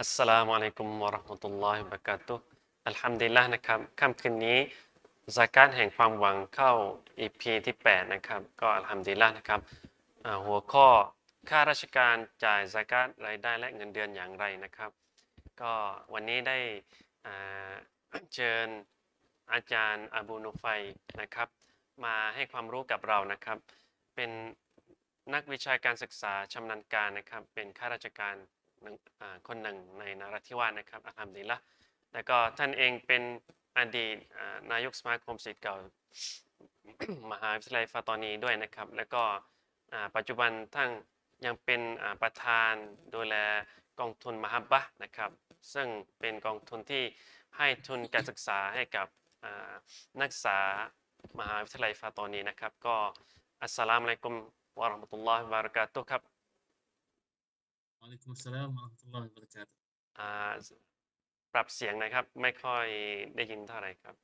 อัสสลามุอะลัยกุมวะราะห์มะตุลลอฮิวะบะกาตุอัลฮัมดุลิลละห์นะครับค่ำคืนนี้ซากาตแห่งความหวังเข้า EP ที่ 8 นะครับ ก็อัลฮัมดุลิลละห์นะครับหัวข้อค่าราชการจ่ายซากาตรายได้และเงินเดือนอย่างไรนะครับ ก็วันนี้ได้เชิญอาจารย์อบูนุไฟนะครับ มาให้ความรู้กับเรานะครับ เป็นนักวิชาการศึกษาชำนาญการนะครับ เป็นข้าราชการ คนหนึ่งในนราธิวาสนะครับอัลฮัมดุลิลละแล้วก็ท่านเองเป็นอดีตนายกสมาคมศิษย์เก่ามหาวิทยาลัยฟาตอนีด้วยนะครับ แล้วก็ปัจจุบันท่านยังเป็นประธานดูแลกองทุนมหับบะนะครับ ซึ่งเป็นกองทุนที่ให้ทุนการศึกษาให้กับนักศึกษามหาวิทยาลัยฟาตอนีนะครับ ก็อัสสลามุอะลัยกุมวะราะห์มะตุลลอฮิวะบะเราะกาตุฮ์ครับ วะอะลัยกุมุสสลามวะเราะห์มะตุลลอฮิวะบะเราะกาตุฮ์อ่าปรับเสียงหนะครับ ไม่ค่อยได้ยินเท่าไหร่ครับ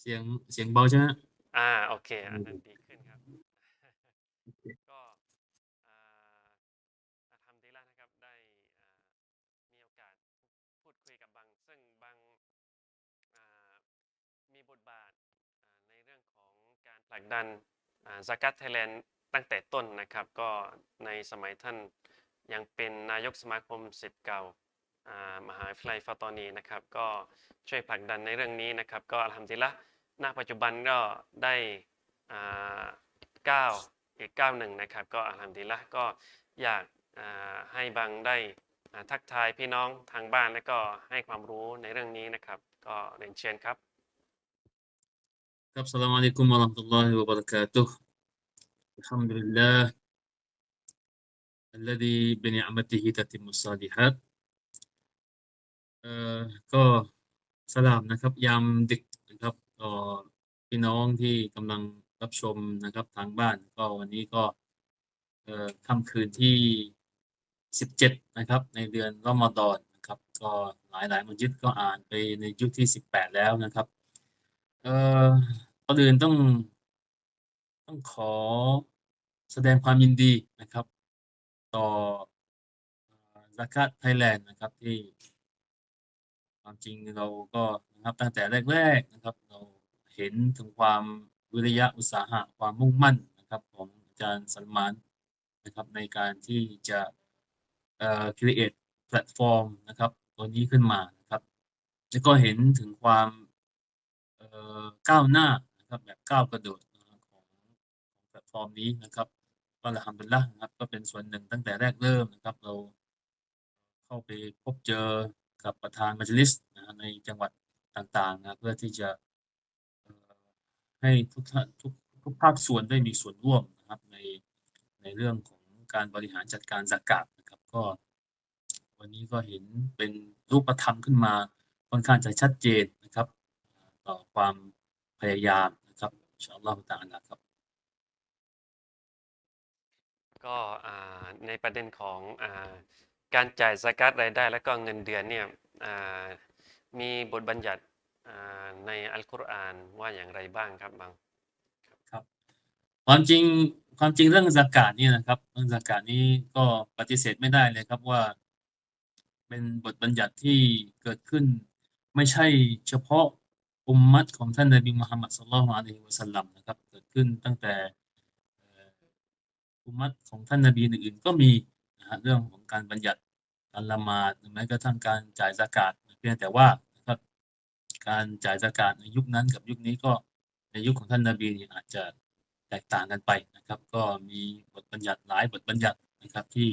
เสียงเสียงเบาใช่ไหมฮะอ่าโอเคอันนั้นดีขึ้นครับ ก็อ่าอัลฮัมดุลิลละห์นะครับได้อ่ามีโอกาสพูดคุยกับบาง ซึ่งบางอ่ามีบทบาทอ่าในเรื่องของการผลักดันสกัดไทยแลนด์ตั้งแต่ต้นนะครับ ก็ในสมัยท่าน ยังเป็นนายกสมาคมศิษย์เก่ามหาวิทยาลัยฟาตอนีนะครับ ก็ช่วยผลักดันในเรื่องนี้นะครับ ก็อัลฮัมดุลิละห์ณปัจจุบันก็ได้ก้าวอีกก้าวหนึ่งนะครับ ก็อัลฮัมดุลิละก็อยากให้บางได้ทักทายพี่น้องทางบ้านแล้วก็ให้ความรู้ในเรื่องนี้นะครับ ก็เรียนเชิญครับครับอัสลามอะลัยกุมวะราะห์มะตุลลอฮิวะบะเราะกาตุฮ์อัลฮัมดุลิลลาห์ الذي بنعمته تتم الصالحات เอ่อก็สลามนะครับ ยามดึกนะครับต่อพี่น้องที่กำลังรับชมนะครับทางบ้าน ก็วันนี้ก็เอ่อค่ำคืนที่ 17 นะครับ ในเดือนรอมฎอนนะครับ ก็หลายหลายมัสยิดก็อ่านไปในยุคที่ 18 แล้วนะครับ เอ่อก่อนอื่นต้อง ต้องขอแสดงความยินดีนะครับ ต่อซากาตไทยแลนด์นะครับที่ความจริงเราก็นะครับตั้งแต่แรกๆนะครับ เราเห็นถึงความวิริยะอุตสาหะความมุ่งมั่นนะครับของอาจารย์สัลมานนะครับในการที่จะเอ่อ create แพลตฟอร์มนะครับตัวนี้ขึ้นมานะครับแล้วก็เห็นถึงความก้าวหน้านะครับแบบก้าวกระโดดของแพลตฟอร์มนี้นะครับ ก็อัลฮัมดุลละนะครับ ก็เป็นส่วนหนึ่งตั้งแต่แรกเริ่มนะครับ เราเข้าไปพบเจอกับประธานมัจลิสนะในจังหวัดต่างๆนะเพื่อที่จะให้ทุกทุกทุกภาคส่วนได้มีส่วนร่วมนะครับในในเรื่องของการบริหารจัดการสกาดนะครับก็ วันนี้ก็เห็นเป็นรูปธรรมขึ้นมาค่อนข้างจะชัดเจนนะครับ ต่อความพยายามนะครับอินชาอัลลอฮฺตะอาลาครับ ก็ในประเด็นของอการจ่ายสกัดรายได้ และก็เงินเดือนเนี่ยมีบทบัญญัติในอัลกุรอานว่าอย่างไรบ้างครับบางความจริงความจริงเรื่องสกาดนี่นะครับเรื่องสกาดนี้ก็ปฏิเสธไม่ได้เลยครับว่า เป็นบทบัญญัติที่เกิดขึ้น ไม่ใช่เฉพาะอุมมัตของท่านนบีมุฮัมมัดศ็อลลัลลอฮุอะลัยฮิวะสัลลัมนะครับ เกิดขึ้นตั้งแต่ อุมมัตของท่านนบีอื่นๆก็มีนะฮะเรื่องของการบัญญัติการละหมาดหรือแม้กระทั่งการจ่ายสกาดเพียงแต่ว่านะครับการจ่ายสกาดในยุคนั้นกับยุคนี้ก็ในยุคของท่านนบีเนี่ยอาจจะแตกต่างกันไปนะครับ ก็มีบทบัญญัติหลายบทบัญญัตินะครับที่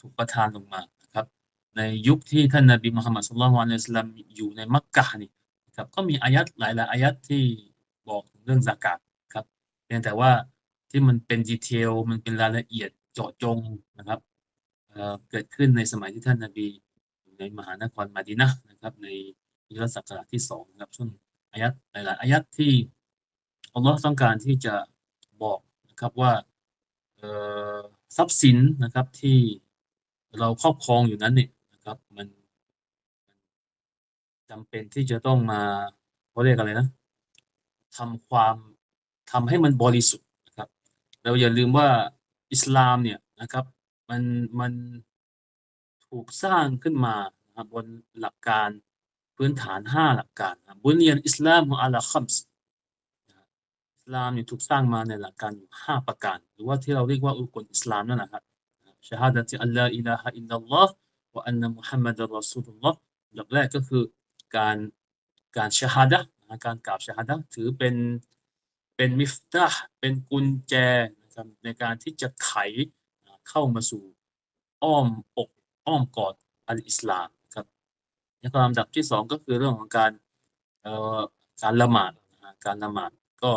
ถูกประทานลงมานะครับ ในยุคที่ท่านนบีมุฮัมมัดศ็อลลัลลอฮุอะลัยฮิวะซัลลัมอยู่ในมักกะนี่ครับก็มีอายัดหลายๆอายัดที่บอกถึงเรื่องซากาตครับเพียงแต่ว่า ที่มันเป็นดีเทลมันเป็นรายละเอียดเจาะจงนะครับเเกิดขึ้นในสมัยที่ท่านนบีอยู่ในมหานครมาดีนะนะครับ ในฮิจรัตศักราชที่สองนะครับซึ่งอายัดหลายๆอายัดที่อัลลอฮ์ต้องการที่จะบอกนะครับว่าทรัพย์สินนะครับที่เราครอบครองอยู่นั้นเนี่ยนะครับมันจำเป็นที่จะต้องมาเขาเรียกอะไรนะทำความทำให้มันบริสุทธิ์ เราอย่าลืมว่าอิสลามเนี่ยนะครับ มันมันถูกสร้างขึ้นมาบนหลักการพื้นฐานห้าหลักการบุญเรียนอิสลามของอัลลอฮ์คัมส์อิสลามเนี่ยถูกสร้างมาในหลักการอยู่ห้าประการ หรือว่าที่เราเรียกว่าอุกลอิสลามนั่นแหละครับชาฮาดะติอัลลอฮ์อิลาฮะอิลลัลลอฮ์วะอันนะมุฮัมมัดรอซูลุลลอฮ์หลักแรกก็คือการการชาฮาดะการกล่าวชาฮาดะถือเป็นเป็นมิฟตาห์เป็นกุญแจ นะครับในการที่จะไขเข้ามาสู่อ้อมอกอ้อมกอดอัลอิสลามครับแล้วก็ลำดับที่สองก็คือเรื่องของการการละหมาดการละหมาดก็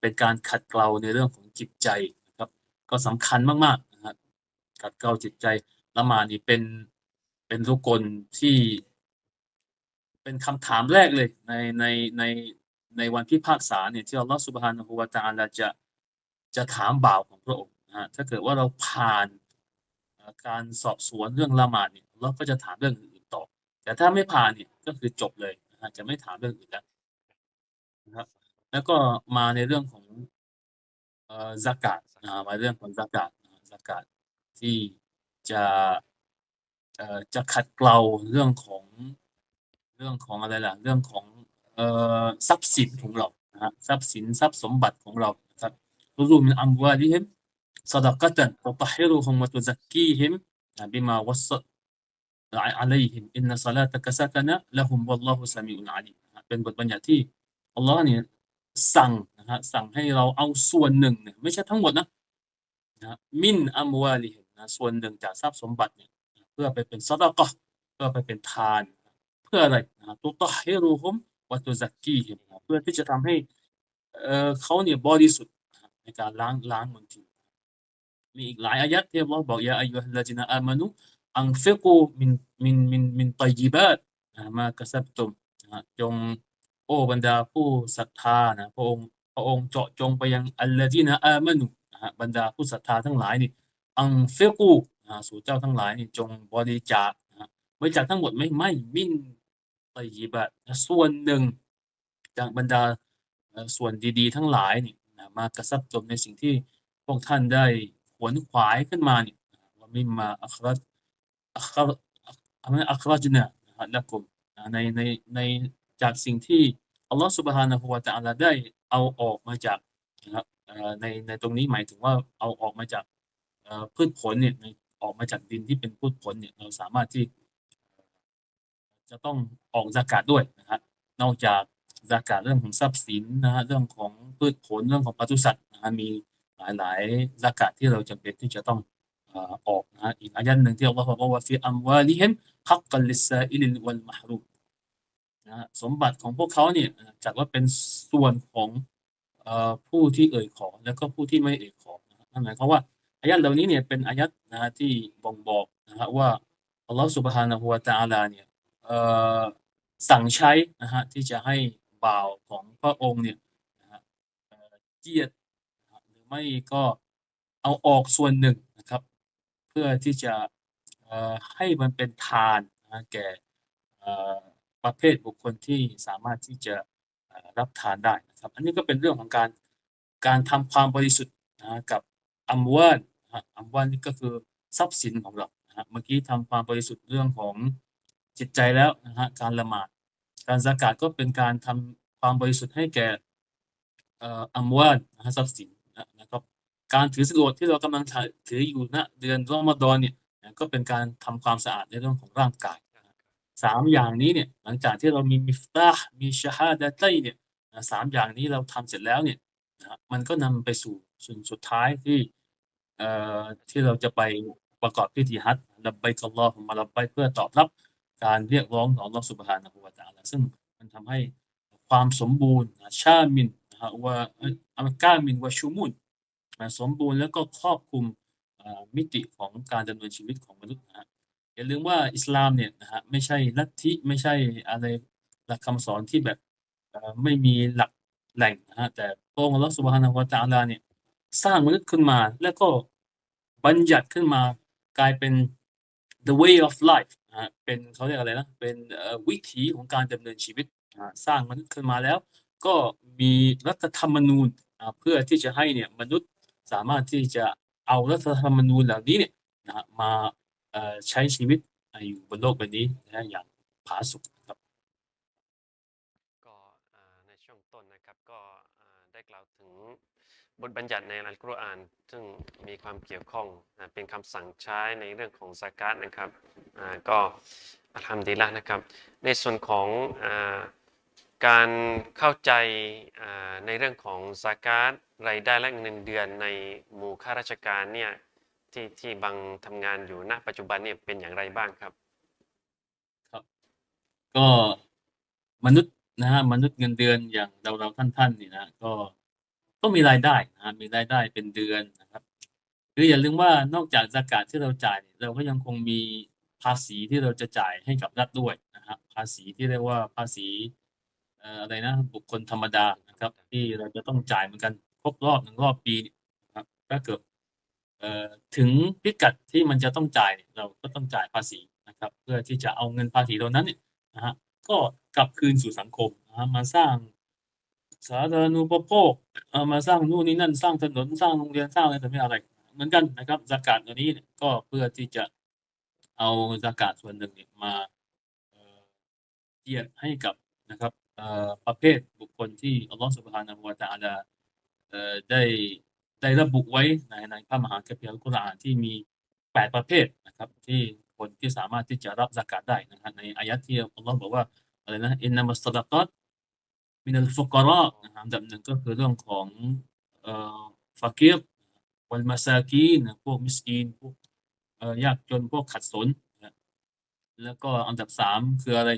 เป็นการขัดเกลาในเรื่องของจิตใจนะครับก็สำคัญมากๆนะฮะขัดเกลาจิตใจละหมาดนี่เป็นเป็นรุกลที่ เป็นคำถามแรกเลยในในในในวันพิพากษาเนี่ยที่อัลลอฮฺสุบฮานะฮูวะตะอาลาจะ จะถามบ่าวของพระองค์นะฮะถ้าเกิดว่าเราผ่านการสอบสวนเรื่องละหมาดเนี่ยเราก็จะถามเรื่องอื่นต่อ แต่ถ้าไม่ผ่านเนี่ยก็คือจบเลยนะฮะจะไม่ถามเรื่องอื่นแล้วนะครับแล้วก็มาในเรื่องของเอ่อซากาตนะมาเรื่องของซากาตนะฮะซากาตที่จะเอ่อจะขัดเกลาเรื่องของเรื่องของอะไรล่ะเรื่องของเอ่อทรัพย์สินของเรานะฮะทรัพย์สินทรัพย์สมบัติของเรา นะครับรูมินอัมวาลิฮิมซะดะกะตันตุตะฮิรุฮุมวะตุซักกีฮิมบิมาวัสอะลัยฮิมอินนัศศอลาตะกะซะกะนะละฮุมวัลลอฮุสะมีอุนอะลีมนะฮะเป็นบทบัญญัติที่อัลลอฮ์เนี่ยสั่งนะฮะสั่งให้เราเอาส่วนหนึ่งเนี่ยไม่ใช่ทั้งหมดนะนะมินอัมวาลิมนะส่วนหนึ่งจากทรัพย์สมบัติเนี่ยเพื่อไปเป็นซะดะกะเพื่อไปเป็นทาน เพื่ออะไรนะตุตฮิรุฮุมวะตุซักกีฮิมเพื่อที่จะทำให้เอ่อเขาเนี่ยบริสุทธิ์ การล้างล้างมลทินมีอีกหลายอายัดที่อัลลอฮ์บอกยาอายุฮัลลาจินาอามานุอังฟิกูมินมินมินมินตัยยิบาตนะมากะซับตุมจงโอ้บรรดาผู้ศรัทธานะพระองค์พระองค์เจาะจงไปยังอัลลาจินาอามานุนะฮะบรรดาผู้ศรัทธาทั้งหลายนี่อังฟิกูนะสู่เจ้าทั้งหลายนี่จงบริจาคนะบริจาคทั้งหมดไม่ไม่มินตยิบะส่วนหนึ่งจากบรรดาส่วนดีๆ ทั้งหลายนี่ นะมากระซับจมในสิ่งที่พวกท่านได้ขวนขวายขึ้นมาเนี่ยว่ามิมาอัครจอัครอัอัครจนะนะฮะละกุมในในในจากสิ่งที่อัลลอฮฺสุบฮานะฮูวะตะอาลาได้เอาออกมาจากนะครับในในตรงนี้หมายถึงว่าเอาออกมาจากพืชผลเนี่ยออกมาจากดินที่เป็นพืชผลเนี่ยเราสามารถที่จะต้องออกซากาตด้วยนะฮะนอกจาก ซากาเรื่องของทรัพย์สินนะฮะเรื่องของพืชผลเรื่องของปศุสัตว์นะฮะมีหลายๆซากาที่เราจำเป็นที่จะต้องอ่อออกนะฮะอีกอายันหนึ่งที่อัลลอฮฺบอกว่าฟิอัมวาลิฮิมฮักกัลลิสซาอิลิลวัลมะฮรูมนะฮะสมบัติของพวกเขาเนี่ยจัดว่าเป็นส่วนของเอ่อผู้ที่เอ่ยขอแล้วก็ผู้ที่ไม่เอ่ยขอนะนั่นหมายความว่าอายัดเหล่านี้เนี่ยเป็นอายัดนะฮะที่บ่งบอกนะฮะว่าอัลลอฮฺสุบฮานะฮูวะตะอาลาเนี่ยเอ่อสั่งใช้นะฮะที่จะให้ บ่าวของพระองค์เนี่ยนะฮะเจียดหรือไม่ก็เอาออกส่วนหนึ่งนะครับ เพื่อที่จะให้มันเป็นทานนะแก่ประเภทบุคคลที่สามารถที่จะรับทานได้นะครับ อันนี้ก็เป็นเรื่องของการการทำความบริสุทธิ์นะกับอัมวานอัมวาลนี่ก็คือทรัพย์สินของเรานะเมื่อกี้ทำความบริสุทธิ์เรื่องของจิตใจแล้วนะฮะการละหมาด การสกาดก็เป็นการทำความบริสุทธิ์ให้แก่อัมวาลนะฮะทรัพย์สินนะครับ การถือสิโอดที่เรากำลังถืออยู่ณเดือนรอมฎอนเนี่ยก็เป็นการทำความสะอาดในเรื่องของร่างกายสามอย่างนี้เนี่ยหลังจากที่เรามีมิฟตาห์มีชะฮาดะตัยเนี่ยสามอย่างนี้เราทำเสร็จแล้วเนี่ยนะมันก็นำไปสู่ส่วนสุดท้ายที่เอ่อที่เราจะไปประกอบพิธีฮัจญ์ลับไบกัลลอฮุมะลับไบเพื่อตอบรับ การเรียกร้องของอัลลอฮฺสุบฮานะฮูวะตะอาลาซึ่งมันทำให้ความสมบูรณ์ชามินนะฮะว่าอัลกามินวะชูมุนนสมบูรณ์แล้วก็ครอบคลุมมิติของการดำเนินชีวิตของมนุษย์นะฮะอย่าลืมว่าอิสลามเนี่ยนะฮะไม่ใช่ลัทธิไม่ใช่อะไรหลักคำสอนที่แบบไม่มีหลักแหล่งนะฮะแต่พระองค์อัลลอฮฺสุบฮานะฮูวะตะอาลาเนี่ยสร้างมนุษย์ขึ้นมาแล้วก็บัญญัติขึ้นมากลายเป็น the way of life เป็นเขาเรียกอะไรนะ เป็นวิถีของการดำเนินชีวิตอ่าสร้างมนุษย์ขึ้นมาแล้ว ก็มีรัฐธรรมนูญอ่าเพื่อที่จะให้เนี่ยมนุษย์สามารถที่จะเอารัฐธรรมนูญเหล่านี้เนี่ยนะมาเอ่อใช้ชีวิตอยู่บนโลกใบนี้นะอย่างผาสุกครับก็ในช่วงต้นนะครับก็ ได้กล่าวถึงบทบัญญัติในอัลกุรอาน ซึ่งมีความเกี่ยวข้องเป็นคำสั่งใช้ในเรื่องของสกาตนะครับก็อัลฮัมดุลิลละนะครับ ในส่วนของอการเข้าใจในเรื่องของสกาตรายได้และเงินเดือนในหมู่ข้าราชการเนี่ยที่ที่บางทำงานอยู่ณปัจจุบันเนี่ยเป็นอย่างไรบ้างครับก็มนุษย์ นะฮะมนุษย์เงินเดือนอย่างเราเราท่านท่านนี่นะก็ก็มีรายได้นะมีรายได้เป็นเดือนนะครับคืออย่าลืมว่านอกจากสกาดที่เราจ่ายเนี่ยเราก็ยังคงมีภาษีที่เราจะจ่ายให้กับรัฐด้วยนะฮะภาษีที่เรียกว่าภาษีอะไรนะบุคคลธรรมดานะครับ ที่เราจะต้องจ่ายเหมือนกันครบรอบหนึ่งรอบปีนะครับถ้าเกิดถึงพิกัดที่มันจะต้องจ่ายเนี่ยเราก็ต้องจ่ายภาษีนะครับ เพื่อที่จะเอาเงินภาษีเหล่านั้นเนี่ยนะฮะก็ กลับคืนสู่สังคมมาสร้างสาธารณูปโภคเอามาสร้างนู่นนี่นั่นสร้างถนนสร้างโรงเรียนสร้างอะไรต่อไม่อะไร เหมือนกันนะครับสากาดตัวนี้ก็เพื่อที่จะเอาสากาดส่วนหนึ่งเนี่ยมาเอ่อเกียรติให้กับนะครับประเภทบุคคลที่อัลลอฮฺสุบฮานะฮูวะตะอาลาได้ได้ระบุไว้ในในพระมหาคัมภีร์อัลกุรอานที่มีแปดประเภทนะครับ ที่คนที่สามารถที่จะรับสากาดได้นะฮะในอายะที่อัลลอฮ์บอกว่า อะไรนะอินนัมัสซะดกาตมินัลฟุกราะห์นะครับอันดับหนึ่งก็คือเรื่องของเอ่อฟากีรวัลมาซากีนพวกมิสกีนพวกเอ่อยากจนพวกขัดสนนะแล้วก็อันดับสามคืออะไร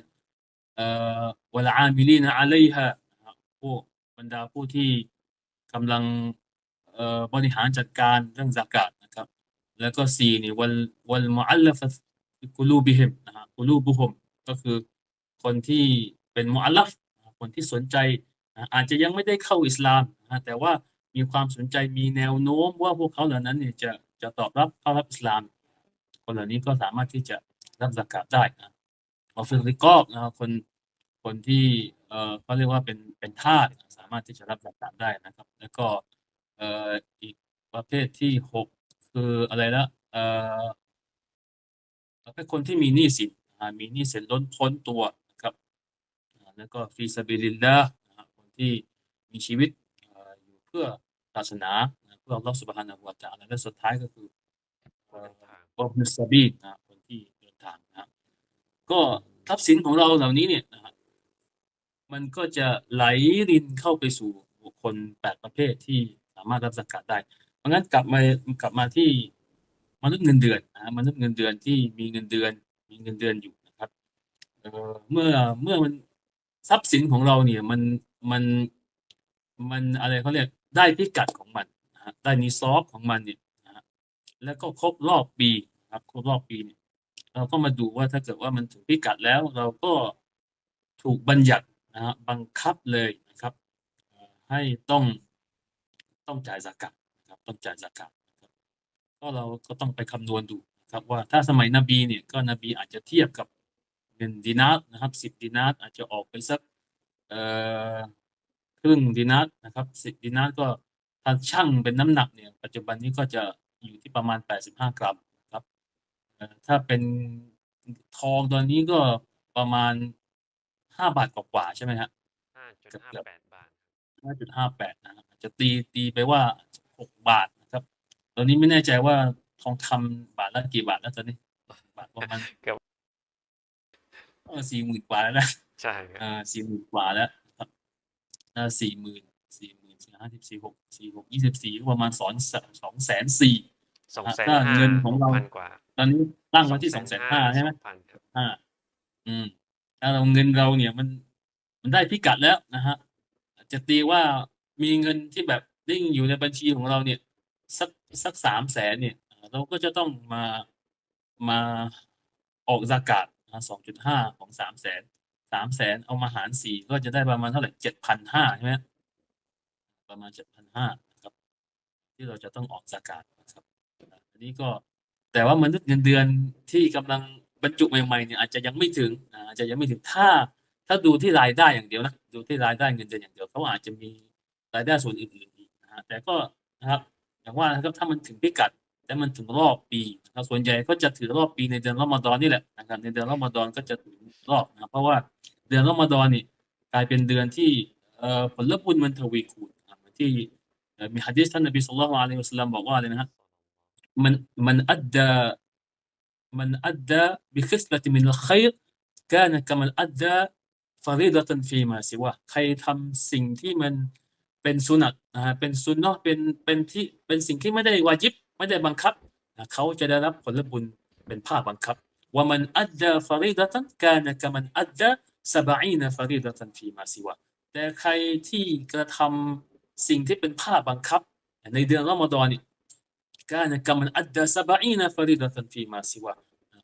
เอ่อวัลอามิลีนอะลัยฮะพวกบรรดาผู้ที่กำลังเอ่อบริหารจัดการเรื่องซากาตนะครับ แล้วก็สี่นี่วัลวัลมุอัลลฟะกุลูบิฮิมนะฮะกุลูบุฮุมก็คือ คนที่เป็นมุอัลลัฟคนที่สนใจอาจจะยังไม่ได้เข้าอิสลามนะแต่ว่ามีความสนใจมีแนวโน้มว่าพวกเขาเหล่านั้นเนี่ยจะจะตอบรับเข้ารับอิสลาม คนเหล่านี้ก็สามารถที่จะรับสกาตได้นะออฟฟิลิกอบนะคนคนที่เอ่อเขาเรียกว่าเป็นเป็นทาสสามารถที่จะรับสกาตได้นะครับ แล้วก็เอ่ออีกประเภทที่หกคืออะไรละเอ่อประเภทคนที่มีหนี้สินมีหนี้สินล้นพ้นตัวน แล้วก็ฟีซาบิลิลละนะครับคนที่มีชีวิตเอ่ออยู่เพื่อศาสนานะเพื่ออัลลอฮฺสุบฮานะฮูวะตะอาลาและสุดท้ายก็คือเดินทางวอบนุสซาบีนนะคนที่เดินทางนะก็ทรัพย์สินของเราเหล่านี้เนี่ยนะฮะมันก็จะไหลรินเข้าไปสู่บุคคลแปดประเภทที่สามารถรับสกัดได้ เพราะงั้นกลับมากลับมาที่มนุษย์เงินเดือนนะฮะมนุษย์เงินเดือนที่มีเงินเดือน มีเงินเดือนอยู่นะครับเอ่อเมื่อเมื่อมัน ทรัพย์สินของเราเนี่ยมันมันมันอะไรเขาเรียกได้พิกัดของมันนะฮะได้นิซอบของมันเนี่ยนะฮะแล้วก็ครบรอบปีครับครบรอบปีเนี่ยเราก็มาดูว่าถ้าเกิดว่ามันถึงพิกัดแล้ว เราก็ถูกบัญญัตินะฮะบังคับเลยนะครับ ให้ต้องต้องจ่ายสกัดนะครับต้องจ่ายสกัดก็เราก็ต้องไปคำนวณดูครับว่าถ้าสมัยนบีเนี่ยก็นบีอาจจะเทียบกับ เงินดินาร์นะครับสิบดินาร์อาจจะออกไปสักเอ่อครึ่งดินาร์นะครับสิบดินาร์ก็ถ้าช่างเป็นน้ำหนักเนี่ยปัจจุบันนี้ก็จะอยู่ที่ประมาณ 85 กรัมครับเอ่อถ้าเป็นทองตอนนี้ก็ประมาณ 5 บาทกว่าๆใช่ไหมฮะห้าจุดห้าแปดบาท 5.58 นะครับอาจจะตีตีไปว่า 6 บาทนะครับ ตอนนี้ไม่แน่ใจว่าทองคำบาทละกี่บาทแล้วตอนนี้บาทประมาณเกือบ สี่หมื่นกว่าแล้วนะใช่ครับอ่าสี่หมื่นกว่าแล้วครับถ้าสี่หมื่นสี่หมื่นสี่ห้าสิบสี่หกสี่หกยี่สิบสี่ก็ประมาณสองสองแสนสี่สองแสนถ้าห้าเงินของเราพันกว่าตอนนี้ตั้งไว้ที่สองแสนห้าใช่ไหมพันครับห้าอืมถ้าเราเงินเราเนี่ยมันมันได้พิกัดแล้วนะฮะจะตีว่ามีเงินที่แบบนิ่งอยู่ในบัญชีของเราเนี่ย สักสักสามแสนเนี่ย เราก็จะต้องมามาออกซากาศ สองจุดห้าของสามแสนสามแสนเอามาหารสี่ก็จะได้ประมาณเท่าไหร่เจ็ดพันห้าใช่ไหมประมาณเจ็ดพันห้าครับ ที่เราจะต้องออกซากาศนะครับ อันนี้ก็แต่ว่ามนุษย์เงินเดือนที่กำลังบรรจุใหม่ๆเนี่ยอาจจะยังไม่ถึงอาอาจจะยังไม่ถึงถ้า ถ้าดูที่รายได้อย่างเดียวนะดูที่รายได้เงินเดือนอย่างเดียวเขาอาจจะมีรายได้ส่วนอื่นๆอีกนะฮะแต่ก็นะครับอย่างว่านะครับถ้ามันถึงพิกัด และมันถึงรอบปีนะครับส่วนใหญ่ก็จะถือรอบปีในเดือนรอมฎอนนี่แหละนะครับในเดือนรอมฎอนก็จะถือรอบนะเพราะว่าเดือนรอมฎอนนี่กลายเป็นเดือนที่เอ่อผลบุญมันทวีคูณที่มีฮะดิษท่านนบีสุลต่านอัลลอฮิวสลลัมบอกว่าอะไรนะฮะมันมันอัดดามันอัดดาบิคิสลติมินัลขัยร์กานกะมันอัดดาฟารีดะตันฟีมาซิวะใครทำสิ่งที่มันเป็นสุนัตนะฮะเป็นสุนนะเป็นเป็นที่เป็นสิ่งที่ไม่ได้วาจิบ ไม่ได้บังคับ เขาจะได้รับผลบุญเป็นภาคบังคับว่ามันอัดดาฟริดะตันกานะกมันอัดดาสบายนะฟริดะตันฟีมาซิวะแต่ใครที่กระทำสิ่งที่เป็นภาคบังคับ ในเดือนรอมฎอนนี่กานะกมันอัดดาสบายนะฟริดะตันฟีมาซิวะ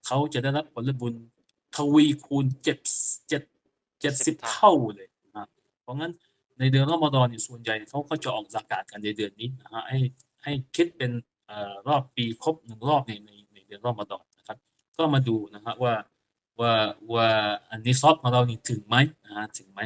เขาจะได้รับผลบุญทวีคูณเจ็ดเจ็ดเจ็ดสิบเท่าเลยนะเพราะงั้นในเดือนรอมฎอนส่วนใหญ่เขาก็จะออกสากาศกันในเดือนนี้นะฮะให้ให้คิดเป็น รอบปีครบหนึ่งรอบในในในเดือนรอมฎอนนะครับ ก็มาดูนะฮะว่าว่าว่าอันนี้ซอฟของเรานี่ถึงไหมนะฮะถึงไหม